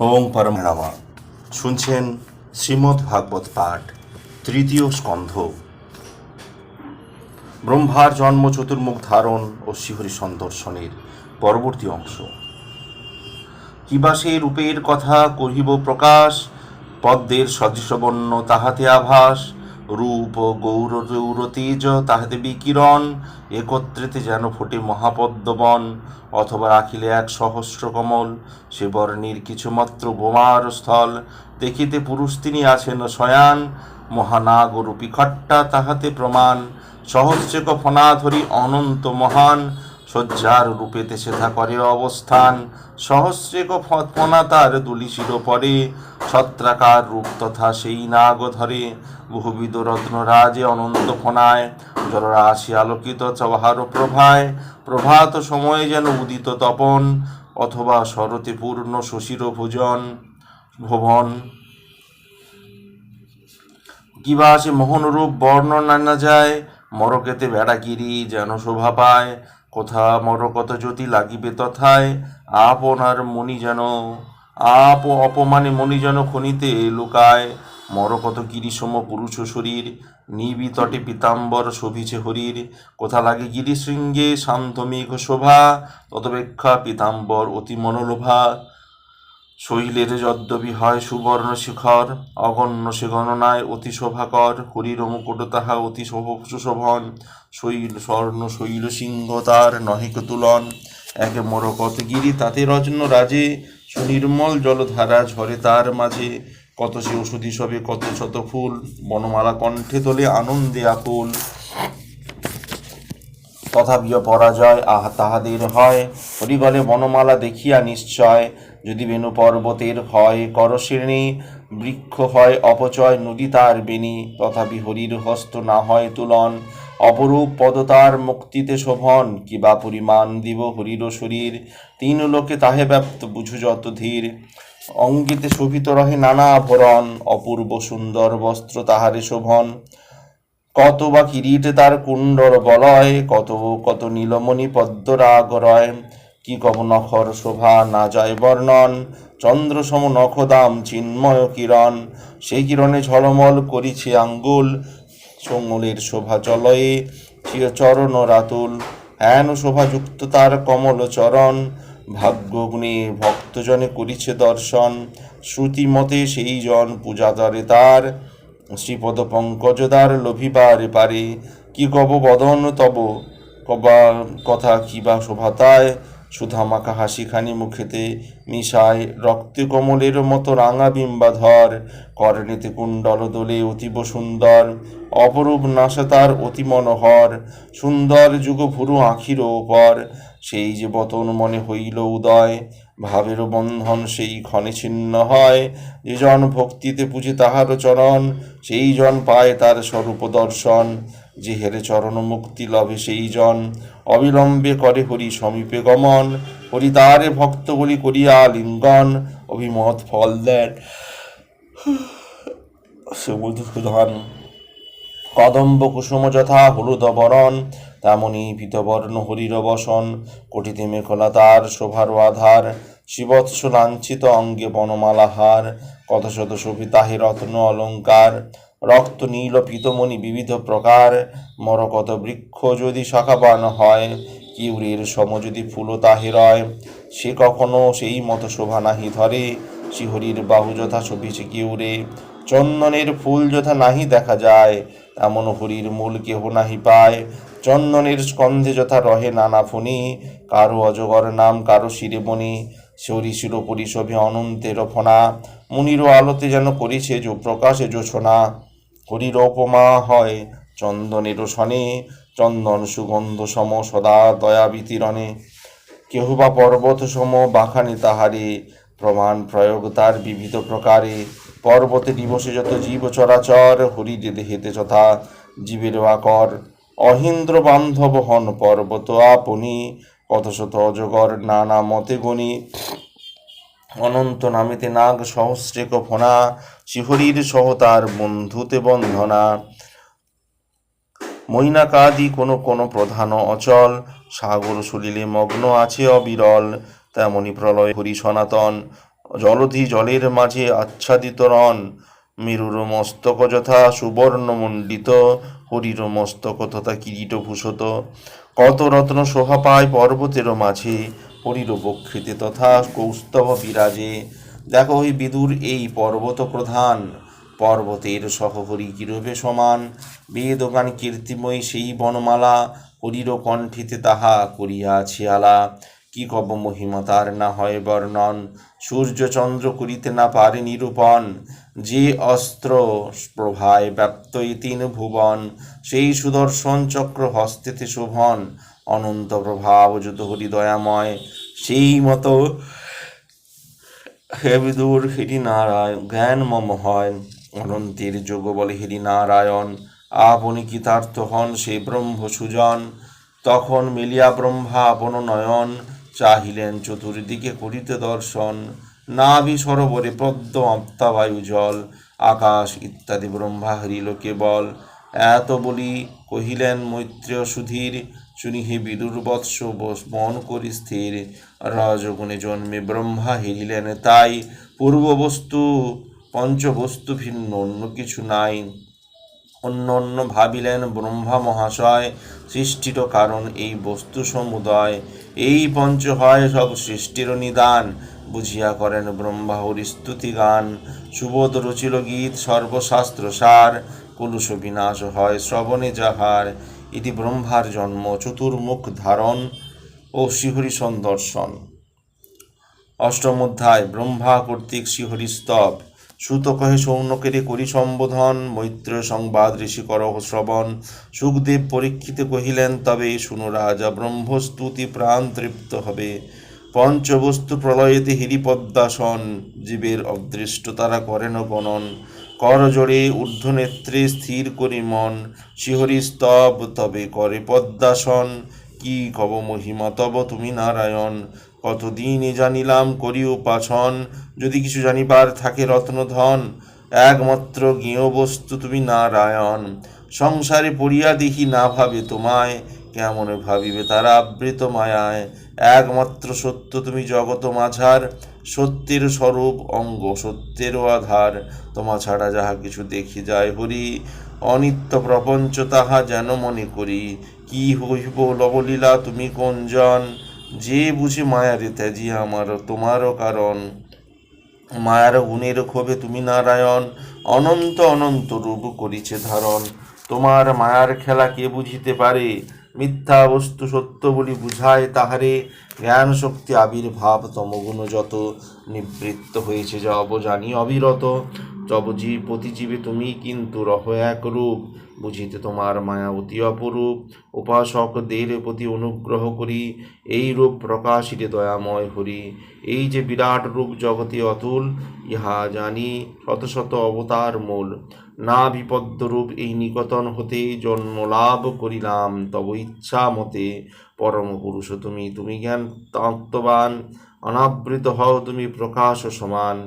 ওং পরম রামা শুনছেন শ্রীমদ্ ভাগবত পাঠ, তৃতীয় স্কন্ধ। ব্রহ্মার জন্ম চতুর্মুখ ধারণ ও শিহরি সন্দর্শনের পরবর্তী অংশ। কিবা সে রূপের কথা কহিব প্রকাশ, পদ্মের সদৃশবর্ণ তাহাতে আভাস রূপ গৌর গৌর তেজ তাহাতে বিকিরণ একত্রিতে যেন ফোটে মহাপদ্মবন অথবা রাখিলে এক সহস্র কমল, সে বর্ণের কিছুমাত্র বোমার স্থল। দেখিতে পুরুষ তিনি আছেন শয়ান, মহানাগ রূপী খট্টা তাহাতে প্রমাণ। সহস্রেক ফনাধরি অনন্ত মহান শয্যার রূপেতে সেথা করে অবস্থান। সহস্রেক ফৎপনা তার দুলিশির পরে। ছত্রাকার রূপ তথা সেই নাগ ধরে। বহুবিধ রত্নরাজে অনন্ত ফনায়। জলরাশি আলোকিত চবাহার প্রভায়। প্রভাত সময়ে যেন উদিত তপন। অথবা শরতে পূর্ণ শশীর ভোজন। ভুবন। কিবা সে মোহনরূপ বর্ণনা না যায়। মরকেতে বেড়াগিরি যেন শোভা পায়। কোথা মরকত যদি লাগিবে তথায় আপনার মনি যেন, আপ অপমানে মনি যেন খনিতে লুকায়। মর কত গিরিসম পুরুষ শরীর, নিবি তটে পিতাম্বর শোভিছে হরির। কোথা লাগে গিরিশৃঙ্গে শান্ত মেঘ শোভা ততপেক্ষা পিতাম্বর অতি মনোলোভা। শৈলের যদ্যপি হয় সুবর্ণ শিখর, অগণ্য সে গণনায় অতি শোভাকর, হরির মুকুট তাহা অতি শোভ- সুশোভন। শৈল, স্বর্ণ, শৈল সিংহ তার নহিক তুলন একে মরকত গিরি তাতে রত্ন রাজে, সুনির্মল জলধারা ঝরে তার মাঝে। কত সে ওষুধি সবে, কত শত ফুল, বনমালা কণ্ঠে তোলে আনন্দে আকুল। তথাপিও পরাজয় আহা তাহাদের হয়, হরিবলে বনমালা দেখিয়া নিশ্চয়। যদি বেনু পর্বতের হয় করশ্রেণী বৃক্ষ হয় অপচয় নদী তার বেনি তথাপি হরির হস্ত না হয় তুলন। অপরূপ পদতার মুক্তিতে শোভন কিবা পরিমাণ দিব হরির শরীর? তিন লোকে তাহে ব্যপ্ত, বুঝু যত ধীর। অঙ্গিতে শোভিত রহে নানা আভরণ অপূর্ব সুন্দর বস্ত্র তাহারে শোভন। কত বা কিরিট তার কুণ্ডর বলয়, কত কত নীলমণি পদ্মরাগ রয়। কি কব নখর শোভা না যায় বর্ণন? চন্দ্র সম নখদাম চিন্ময় কিরণ। সেই কিরণে ঝলমল করিছে আঙ্গুল। সঙ্গুলের শোভা চলয়ে চির চরণ রাতুল। হেন শোভাযুক্ত তার কমল চরণ। ভাগ্যগুণে ভক্তজনে করিছে দর্শন। শ্রুতি মতে সেই জন পূজাদারে তার। শ্রীপদ পঙ্কজদার লোভিবার পারে। কি কব বদন তব? কবা কথা কিবা শোভাতায় সুধামাখা হাসিখানি মুখেতে মিশায় রক্তে কমলের মতো রাঙা বিম্বাধর। করণেতে কুণ্ডল দোলে অতীব সুন্দর, অপরূপ নাশা তার অতি মনোহর। সুন্দর যুগ ভুরু আখির ওপর, সেই যে বতন মনে হইল উদয়, ভাবের বন্ধন সেই ক্ষণে ছিন্ন হয়। যে জন ভক্তিতে পুজে তাহার চরণ, সেই জন পায় তার স্বরূপ দর্শন। যে হেরে চরণ মুক্তি লভে সেই জন অবিলম্বে করে হরি সমীপে গমন হরি তারে ভক্ত বলি করিয়া লিঙ্গন। অভিমত ফল দেন। সে মধুসূদন কদম্ব কুসুম যথা হলুদ বরণ, তেমনি পীতবর্ণ হরির বসন। কোটিতে মেখলা তার শোভার আধার, শিবৎস লাঞ্ছিত অঙ্গে বনমালাহার। কত শত শোভিতাহে রত্ন অলঙ্কার। রক্ত নীল পীতমণি বিবিধ প্রকার, মরকত বৃক্ষ যদি শাখাবান হয়, কিউরের সম যদি ফুল তাহে রয়, সে কখনো সেই মতো শোভা নাহি ধরে, শিহরির বাহু যথা শোভিছে কিউরে, চন্দনের ফুল যথা নাহি দেখা যায়, এমন হরির মূল কেহ নাহি পায়, চন্দনের স্কন্ধে যথা রহে নানা ফণি কারও অজগর নাম কারও শিরে মণি শরী শিরোপরি শোভে অনন্তের ফনা মুনিরও আলোতে যেন করিছে যো প্রকাশে জোছনা হরির উপমা হয় চন্দনের শনে চন্দন সুগন্ধ সম সদা দয়া বিতিরণে। কেহ বা পর্বত সম বাখানে তাহারে, প্রমাণ প্রয়োগ তার বিবিধ প্রকারে। পর্বতে দিবসে যত জীব চরাচর হরি দেহেতে যথা জীবের আকর। অহিন্দ্র বান্ধব হন পর্বত আপনি কত শত অজগর নানা মতে গণি। অনন্ত নামেতে নাগ সহস্রেক ফোনা, শিহরির সহ তার বন্ধুতে বন্ধনা। মৈনাকাদি কোনো কোনো প্রধান অচল, সাগর সলিলে মগ্ন আছে অবিরল, তেমনি প্রলয় হরি সনাতন, জলধি জলের মাঝে আচ্ছাদিত রণ, মেরুর মস্তক যথা সুবর্ণমণ্ডিত, হরির মস্তক তথা কিরীট ভূষত। কত রত্ন শোভা পায় পর্বতের মাঝে হরির বক্ষিতে তথা কৌস্তব বিরাজে দেখো ওই বিদুর, এই পর্বত প্রধান পর্বতের সহহরি কিরূপে সমান? বেদগান কীর্তিময় সেই বনমালা, হরির কণ্ঠিতে তাহা করিয়াছি আলা। কি কব মহিমা, তার না হয় বর্ণন? সূর্য চন্দ্র করিতে না পারে নিরূপণ? যে অস্ত্র প্রভায় ব্যপ্ত তিন ভুবন, সেই সুদর্শন চক্র হস্তেতে শোভন। অনন্ত প্রভাব যত হরি দয়াময় সেই মতো হে বিদুর হরি নারায়ণ জ্ঞান মম হয়। অনন্তের যোগ বলে হরি নারায়ণ আপনি কৃতার্থ হন সে ব্রহ্ম সুজন। তখন মিলিয়া ব্রহ্মা আপন নয়ন, চাহিলেন চতুর্দিকে করিতে দর্শন। নাভি সরোবরে পদ্ম আপ্তাবায়ু জল, আকাশ ইত্যাদি ব্রহ্মা হরিল কেবল এত বলি কহিলেন মৈত্রেয় সুধীর শুনিহে বিদুর বৎস বস মন করি স্থির। রজগুণে জন্মে ব্রহ্মা হেরিলেন। তাই পূর্ববস্তু, পঞ্চবস্তু ভিন্ন, অন্য কিছু নাই। অন্য অন্য ভাবিলেন ব্রহ্মা মহাশয়, সৃষ্টির কারণ এই বস্তু সমুদয়। এই পঞ্চ হয় সব সৃষ্টির নিদান, বুঝিয়া করেন ব্রহ্মা হরি স্তুতি গান। সুবোধ রচিল গীত সর্বশাস্ত্র সার, কলুষ বিনাশ হয় শ্রবণে যাহার। ইতি ব্রহ্মার জন্ম, চতুর্মুখ ধারণ ও শ্রীহরি সন্দর্শন। অষ্টম অধ্যায়, ব্রহ্মা কর্তৃক শ্রীহরি স্তব। সুত কহে, সৌনকেরে করি সম্বোধন, মৈত্র সংবাদ ঋষি করহ শ্রবণ। সুখদেব পরীক্ষিত কহিলেন, তবে শুনো রাজা, ব্রহ্মস্তুতি প্রাণ তৃপ্ত হবে। পঞ্চবস্তু প্রলয়েতে হিরিপদ্মাসন, জীবের অদৃষ্ট তারা করেন গণন। কর জোড়ে ঊর্ধ্বনেত্রে স্থির করি মন, শিহরি স্তব তবে করে পদ্মাসন। কি কব মহিমা, তব তুমি নারায়ণ। কতদিনই জানিলাম করি উপাসন, যদি কিছু জানিবার থাকে রত্নধন। একমাত্র জ্ঞেয় বস্তু তুমি নারায়ণ। সংসারে পড়িয়া দেখি না ভাবে তোমায় কেমন ভাবিবে তারা আবৃত মায়ায়? একমাত্র সত্য তুমি জগত মাঝার, সত্যের স্বরূপ অঙ্গ, সত্যেরও আধার। তোমা ছাড়া যাহা কিছু দেখি যায় হরি, অনিত্য প্রপঞ্চ তাহা যেন মনে করি। কি হইব লবলীলা, তুমি কোনজন যে বুঝি মায়ারে ত্যাজি আমার, তোমারও কারণ। মায়ার গুণের ক্ষোভে তুমি নারায়ণ, অনন্ত অনন্ত রূপ করিছে ধারণ। তোমার মায়ার খেলা কে বুঝিতে পারে? মিথ্যা বস্তু সত্য বলি বুঝায় তাহারে। জ্ঞান শক্তি আবির্ভাব তমগুণ যত নিবৃত্ত হয়েছে যা অবজানি অবিরত। তব জীব প্রতিজীবে তুমি কিন্তু রহ এক রূপ, বুঝিতে তোমার মায়া অতি অপরূপ। উপাসকদের প্রতি অনুগ্রহ করি, এই রূপ প্রকাশিতে দয়াময় হরি। এই যে বিরাট রূপ জগতে অতুল, ইহা জানি শত শত অবতার মূল। না বিপদ্য রূপ এই নিকতন হতে জন্ম লাভ করিলাম, তব ইচ্ছা মতে। পরম পুরুষ তুমি তুমি জ্ঞান তত্ত্ববান, অনাবৃত হও তুমি প্রকাশ সমান।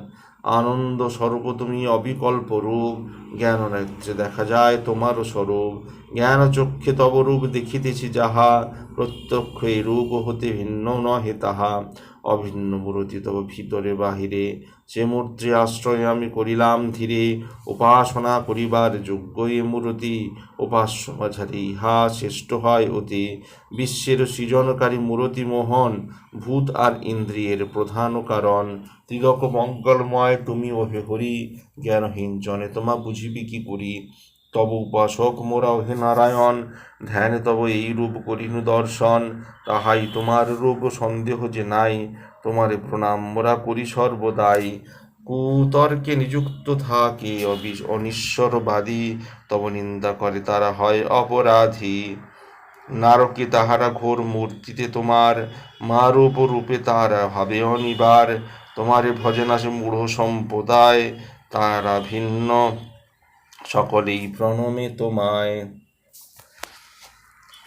আনন্দ স্বরূপ তুমি অবিকল্প রূপ জ্ঞান নেত্রে দেখা যায় তোমারও স্বরূপ। জ্ঞান চক্ষে তব রূপ দেখিতেছি যাহা প্রত্যক্ষ এই রূপ হতে ভিন্ন নহে তাহা। অভিন্ন মূরতি তব ভিতরে বাহিরে। সে মূর্তি আশ্রয় আমি করিলাম ধীরে। উপাসনা করিবার যোগ্য এ মূরতি। উপাস্য মাঝারি, ইহা শ্রেষ্ঠ হয় অতি। বিশ্বের সৃজনকারী মূরতি মোহন, ভূত আর ইন্দ্রিয়ের প্রধান কারণ। ত্রিলোক মঙ্গলময়, তুমি ওহে হরি। জ্ঞানহীন জনে তোমা বুঝিবি কি করি? তব উপাসক মোরা হে নারায়ণ, ধ্যান তব এই রূপ করিনু দর্শন। তাহাই তোমার রূপ সন্দেহ যে নাই, তোমারে প্রণাম মোরা করি সর্বদাই। কুতর্কে নিযুক্ত থাকে অনিশ্বরবাদী, তব নিন্দা করে তারা হয় অপরাধী। নারকে তাহারা ঘোর মূর্তিতে তোমার, মারূপ রূপে তাহারা ভাবে অনিবার। তোমারে ভজন আসে মূঢ় সম্প্রদায়, তারা ভিন্ন। সকলেই প্রণমে তোমায়।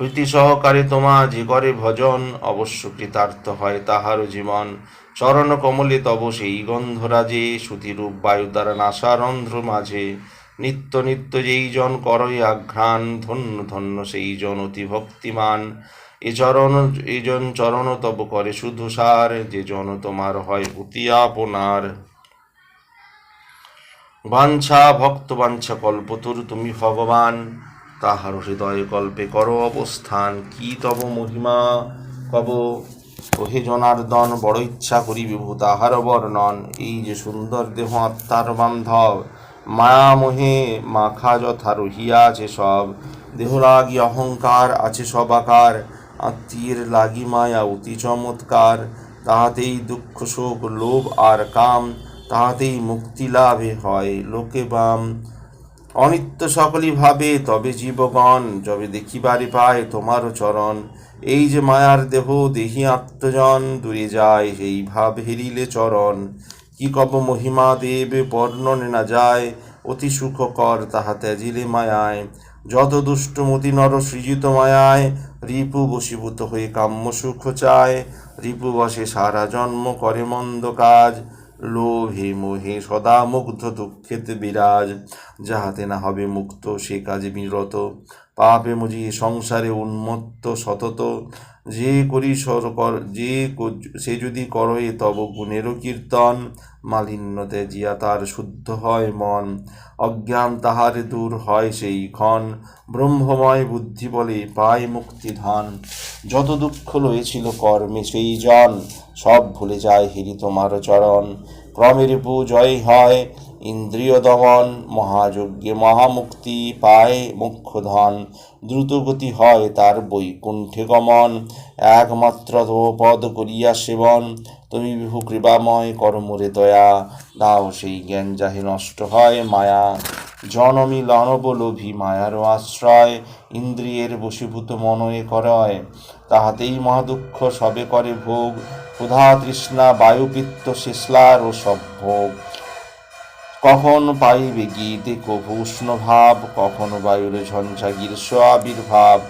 প্রীতি সহকারে তোমা যে করে ভজন অবশ্য কৃতার্থ হয়, তাহারও জীবন চরণ কমলে তব সেই গন্ধরাজে, শ্রুতিরূপ বায়ু দ্বারা নাসারন্ধ্র মাঝে। নিত্য নিত্য যেই জন করই আঘ্রাণ, ধন্য ধন্য সেই জন অতি ভক্তিমান এ চরণ এই জন চরণ তব করে শুধু সার, যে জন তোমার হয় অতি আপনার। বাঞ্ছা, ভক্ত বাঞ্ছা কল্পতুর তুমি ভগবান। তাহার হৃদয় কল্পে কর অবস্থান, কি তব মহিমা? কব, ওহে জনার্দন, বড় ইচ্ছা করি বিভু তাহার বর্ণন। এই যে সুন্দর দেহ আত্মার বান্ধব, মায়া মোহে মাখা যথা রহিয়া আছে সব। দেহ লাগি অহংকার আছে সব আকার, আত্মীয়ের লাগি মায়া অতি চমৎকার। তাহাতেই দুঃখ, শোক, লোভ আর কাম তাহাতেই মুক্তি লাভে হয়। লোকে বাম, অনিত্য সকলই ভাবে, তবে জীবগণ যবে দেখিবারে পায় তোমারও চরণ। এই যে মায়ার দেহ, দেহি আত্মজন দূরে যায়, সেই ভাব হেরিলে চরণ। কি কব মহিমা দেবে বর্ণনে না যায়, অতি সুখকর তাহা ত্যাজিলে মায়ায়। যত দুষ্টমতি নর সৃজিত মায়ায়, রিপু বশীভূত হয়ে কাম্য সুখ চায়। রিপু বসে সারা জন্ম করে মন্দ কাজ লোভে মোহে, সদা মুগ্ধ দুঃখেতে বিরাজ। যাহাতে না হবে মুক্ত, সে কাজে বিরত। পাপে মজিয়ে সংসারে উন্মত্ত সতত। যে করি সর কর, যে সে যদি করয়ে তব গুণেরও কীর্তন। মালিন্য ত্যাজিয়া তার শুদ্ধ হয় মন। অজ্ঞান তাহার দূর হয় সেই ক্ষণ। ব্রহ্মময় বুদ্ধি বলে পায় মুক্তি ধন যত দুঃখ লয়েছিল কর্মে সেই জন। সব ভুলে যায় হেরি তোমার চরণ ক্রমে রিপু জয় হয় ইন্দ্রিয় দমন মহাযজ্ঞে মহামুক্তি পায় মুখ্য ধন দ্রুতগতি হয় তার বৈকুণ্ঠে গমন। একমাত্র পদ করিয়া সেবন। তুমি বিভু কৃপাময় কর্মরে দয়া। দাও সেই জ্ঞান যাহে নষ্ট হয় মায়া। জনমি লনবলোভী মায়ারও আশ্রয়। ইন্দ্রিয়ের বশীভূত মনয়ে করয়। তাহাতেই মহাদুঃখ সবে করে ভোগ। ক্ষুধা তৃষ্ণা বায়ুপিত্ত শেষলার ও সব ভোগ কখন পাইবে গীতে কভু উষ্ণ ভাব? কখন বায়ুরে ঝঞ্ঝা গীর্ষ আবির্ভাব?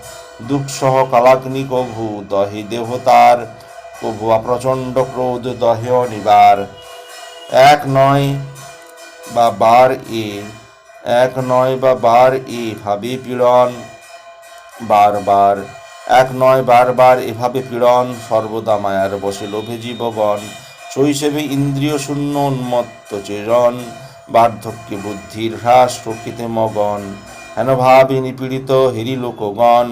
দুঃসহ কালাগ্নি কভু, দহে দেহতার কভু প্রচণ্ড ক্রোধ দহে অনিবার। এক নয় বা বার এ, এক নয় বা বার এ ভাবে পীড়ন। বারবার এক নয় বারবার এভাবে পীড়ন সর্বদা মায়ার বসে লোভে জীবগণ শৈশবে ইন্দ্রিয় শূন্য উন্মত্ত চেরন বার্ধক্যে বুদ্ধির হ্রাস প্রকৃতে মগন। হেন ভাবে নিপীড়িত হেরি লোকগণ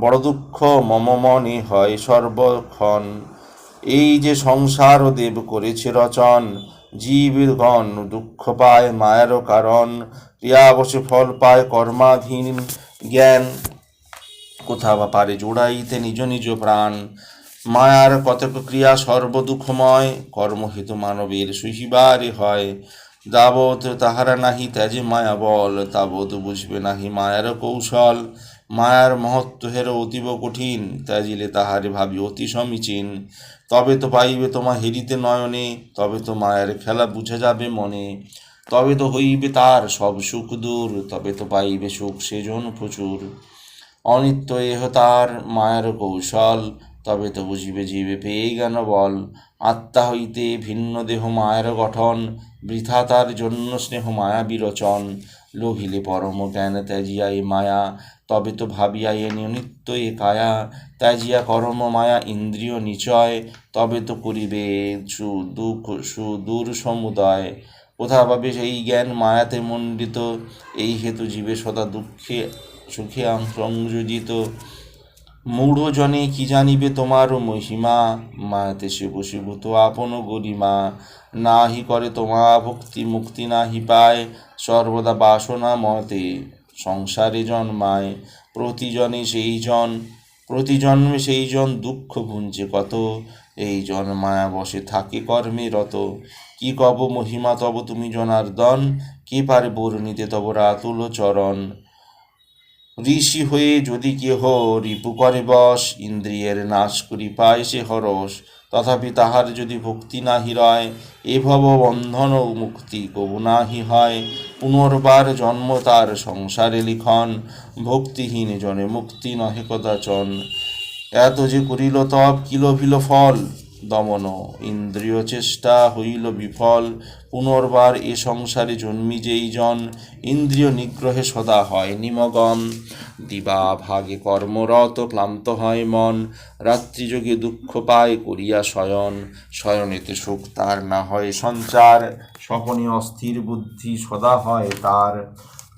বড় দুঃখ মম মনে হয় সর্বক্ষণ। এই যে সংসার দেব করেছে রচন জীবের গণ দুঃখ পায় মায়েরও কারণ। ক্রিয়া বসে ফল পায় কর্মাধীন জ্ঞান। কোথা বা পারে জোড়াইতে নিজ নিজ প্রাণ। মায়ার কতক ক্রিয়া সর্বদুঃখময়, কর্মহেতু মানবের সহিবারে হয়। যাবৎ তাহারা নাহি ত্যাজে মায়া বল তাবৎ বুঝবে নাহি মায়ার কৌশল। মায়ার মহত্ব হের অতীব কঠিন, ত্যাজিলে তাহারে ভাবি অতি সমীচীন। তবে তো পাইবে তোমা হেরিতে নয়নে, তবে তো মায়ের খেলা বুঝে যাবে মনে। তবে তো হইবে তার সব সুখ দূর, তবে তো পাইবে সুখ সেজন প্রচুর। অনিত্য এহ তার মায়ের কৌশল, তবে তো বুঝিবে জীবে পেয়ে জ্ঞান বল। আত্মা হইতে ভিন্ন দেহ মায়ের গঠন, বৃথা তার জন্য স্নেহ মায়া বিরচন। লোভিলে পরম জ্ঞান ত্যাজিয়া এ মায়া, তবে তো ভাবিয়া এ নিত্য এ কায়া। ত্যাজিয়া কর্ম মায়া ইন্দ্রিয় নিচয়, তবে তো করিবে সুদুঃখ সুদূর সমুদয়। কোথা পাবে সেই জ্ঞান মায়াতে মণ্ডিত? এই হেতু জীবে সদা দুঃখে সুখে সংযোজিত মূঢ়জনে কি জানিবে তোমার মহিমা? মায়াতে সে বসীভূত আপন গরিমা। নাহি করে তোমা ভক্তি মুক্তি নাহি পায়। সর্বদা বাসনা মতে সংসারে জন্মায়। প্রতিজনে সেই জন প্রতি জন্মে সেই জন দুঃখ গুঞ্জে কত? এই জন মায়া বসে থাকে কর্মে রত। কি কব মহিমা তব তুমি জনার্দন? কে পারে বর্ণিতে তব রাতুল চরণ? ঋষি হয়ে যদি কেহ রিপু করে বশ, ইন্দ্রিয়ের নাশ করি পায় সে হরস তথাপি তাহার যদি ভক্তি নাহি রয় এভব বন্ধন ও মুক্তি কবু নাহি হয়। পুনর্বার জন্ম তার সংসারে লিখন, ভক্তিহীন জনে মুক্তি নহে কদাচন। এত যে করিল তব কিল ভিল ফল? দমন। ইন্দ্রিয় চেষ্টা হইল বিফল, পুনর্বার এ সংসারে জন্মি যেই জন, ইন্দ্রিয় নিগ্রহে সদা হয় নিমগম দিবা ভাগে কর্মরত, ক্লান্ত হয় মন, রাত্রিযোগে দুঃখ পায় করিয়া শয়ন। শয়নেতে সুখ তার না হয় সঞ্চার, স্বপনে অস্থির বুদ্ধি সদা হয় তার।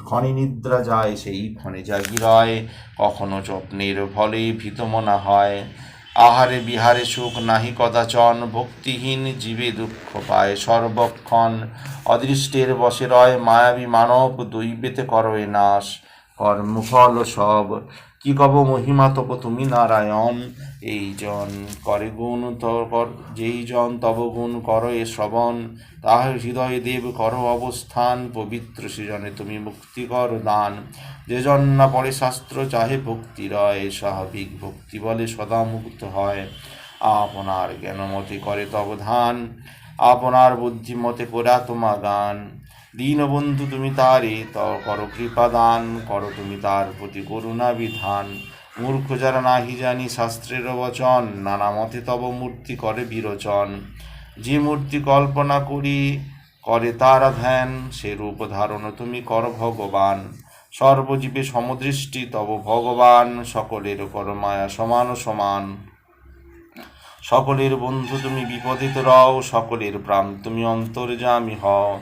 ক্ষণে নিদ্রা যায়, সেই ক্ষণে জাগি রয়, কখনো যত্নের ফলে ভীতমনা হয়। আহারে বিহারে সুখ নাহি কদাচন, ভক্তিহীন জীবে দুঃখ পায়। সর্বক্ষণ অদৃষ্টের বসে রয় মায়াবী মানব দৈবেতে করয় নাশ। কর্মফল সব কি কব মহিমা তব তুমি নারায়ণ, এই জন করে গুণ তর যেই জন তব গুণ কর এ শ্রবণ, তাহার হৃদয়ে দেব কর অবস্থান, পবিত্র সৃজনে তুমি মুক্তি কর দান। যে জন না পরে শাস্ত্র, চাহে ভক্তি রয়, স্বাভাবিক ভক্তি বলে সদা মুক্ত হয়। আপনার জ্ঞানমতে করে তব ধান, আপনার বুদ্ধিমতে করা তোমা গান। দীনবন্ধু তুমি তারে করো কৃপা দান করো তুমি তার প্রতি করুণা বিধান মূর্খ যারা নাহি জানি শাস্ত্রের বচন, নানা মতে তব মূর্তি করে বিরোচন। যে মূর্তি কল্পনা করি, করে তারা ধ্যান, সে রূপ ধারণ তুমি কর ভগবান। সর্বজীবে সমদৃষ্টি, তব ভগবান, সকলের কর মায়া সমান সমান। সকলের বন্ধু তুমি বিপদিত রও, সকলের প্রাণ তুমি অন্তর্যামী হও।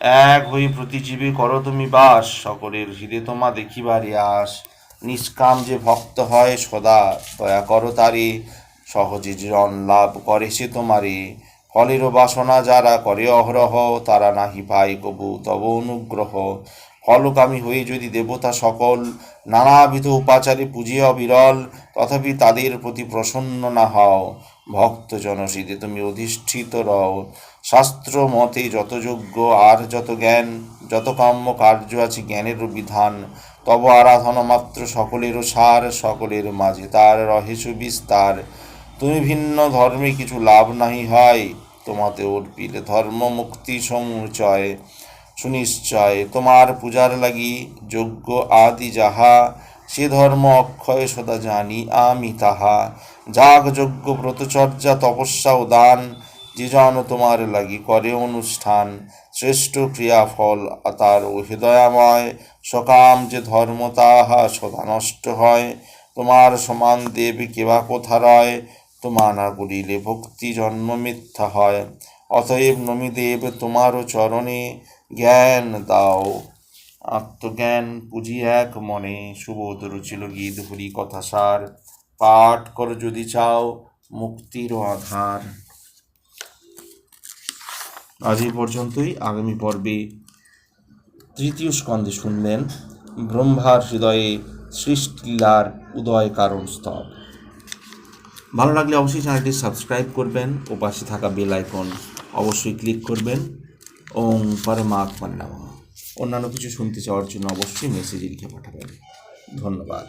এক হই প্রতিজীবী করো তুমি বাস, সকলের হৃদে তোমা দেখিবারে আস নিষ্কাম যে ভক্ত হয় সদা, দয়া কর তারে, সহজে জন লাভ করে সে তোমারে। ফলের বাসনা যারা করে অহরহ, তারা নাহি পায় কবু তব অনুগ্রহ। ফলকামী হয়ে যদি দেবতা সকল, নানাবিধ উপাচারে পুজিয়া বিরল, তথাপি তাদের প্রতি প্রসন্ন না হও। ভক্ত জনশীতে তুমি অধিষ্ঠিত রও। শাস্ত্র মতে যত যোগ্য আর যত জ্ঞান, যত কাম্য কার্য আছে জ্ঞানের বিধান, তব আরাধনা মাত্র সকলেরও সার, সকলের মাঝে তার রহেছু বিস্তার। তুমি ভিন্ন ধর্মে কিছু লাভ নাহি হয়, তোমাতে অর্পিলে ধর্ম মুক্তি সমুচয় সুনিশ্চয়, তোমার পূজার লাগি যোগ্য আদি যাহা, সে ধর্ম অক্ষয় সদা জানি আমি তাহা। যাগ যজ্ঞ ব্রতচর্যা তপস্যা ও দান যে জন তোমার লাগি করে অনুষ্ঠান, শ্রেষ্ঠ ক্রিয়া ফল তার হৃদয়াময় সকাম যে ধর্ম তাহা সদা নষ্ট হয়। তোমার সমান দেব কেবা কোথা রয়? তোমা না করিলে ভক্তি জন্ম মিথ্যা হয়। অতএব নমি দেব, তোমারও চরণে জ্ঞান দাও। আত্মজ্ঞান পুঁজি এক মনে, সুবোধ রুচিল গীত হরি কথা সার পাঠ কর যদি চাও মুক্তির আধার। আজ এই পর্যন্তই। আগামী পর্বে তৃতীয় স্কন্ধে শুনবেন ব্রহ্মার হৃদয়ে সৃষ্টিলার উদয় কারণ স্তব। ভালো লাগলে অবশ্যই চ্যানেলটি সাবস্ক্রাইব করবেন ও পাশে থাকা বেল আইকন অবশ্যই ক্লিক করবেন। ওং পরমাত্মার নাম অন্যান্য কিছু শুনতে চাওয়ার জন্য অবশ্যই মেসেজ লিখে পাঠাবেন। ধন্যবাদ।